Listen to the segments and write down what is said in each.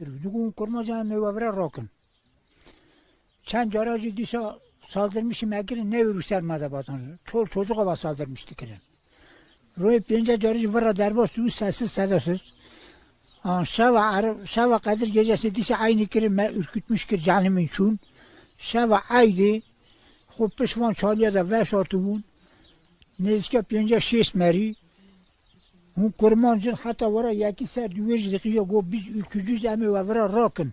Bugün kurmacan meyvevre rakın. Sen caracı disa saldırmışım ekirin ne vurursan madabatın. Çol çocuk hava saldırmıştı kirin. Roy pince caracı vara derbas du sessiz sedasız. Şava ar şava kadir gecesi disa aynı kirin me ürkütmüş kir canımın çun. Şava aydı. Xo pişman çaliye da ve şartımın. Nezike pince şiş meri. همون کرمان جن حتا ورا یکی سر دویج دقیقه گو بیز اوکی جوز امی ورا راکن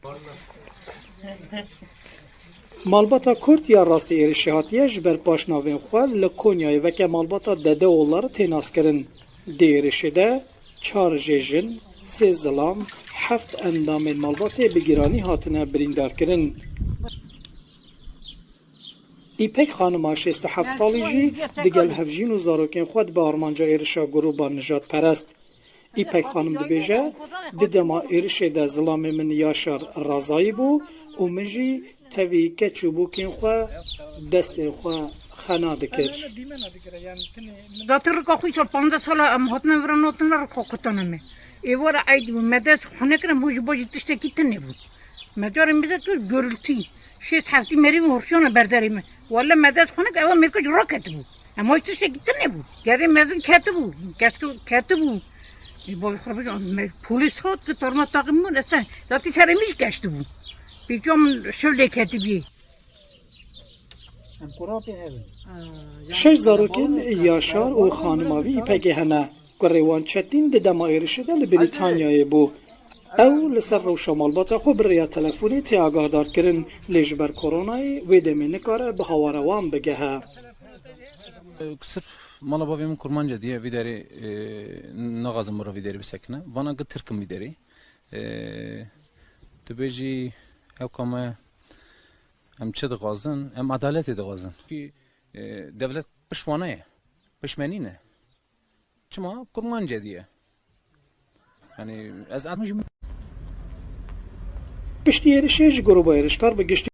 مالباتا کرد یا راستی ایرشی هاتیش بر پاشناوین خواه لکونیای وکه مالباتا دده اولار تیناس کرن دی ایرشی ده چار جن سه زلام هفت اندام مالباتی بگیرانی هاتنه بریندار کرن ایپک خانما 67 سالی جی دگل هفجین و زاروکین خود به آرمانجا ایرشا گروه با نجات پرست ایپک خانم دبیجه ددما ایرش ده زلام من یاشار رازایی بو و من جی تاوی که چوبوکین خوا دست خوا خنا دکر داتر رکا خوی سال پانزه ساله ام حتن ورنوتن رکا کتنمه ایوار عید و مدد خونه کرم بوش بوش تشتکی تنه بود ne bu. Medarım bize tür görültü. Şey hafti meri horsiyona berderimi. Valla medes xonek eva merke roket bu. Ama tişte kitin ne bu. Geri mezin keti bu. Keski keti bu. E boy xarabı polis hat ki torna takım mı sen. Zaten seremiz geçti bu. Bir cam şöyle keti bir. Em kurapı hevin. Şeş zarokên Yaşar û xanima wî İpekê hene. Ku rêwan ئەو لەسەر ڕەوشە مەڵبەتە خۆ بڕیا تەلەفۆنی تیاگادارکردن لێژبەر کۆرۆنایی وێ دەمێ نکارە بە هەوارەوان بگەهە. Sırf mala babamın kurmanca diye bir deri e, nagazım bura bir deri bir sekne. Bana gı tırkım bir deri. E, Tübeji ev kama hem çıdı gazın hem adalet edi gazın. Ki e, devlet pişmanı ya. Pişmeni ne? Çıma kurmanca diye. Yani az 60 Bestehende Sicherheitsgruppe, die Staatsbegehende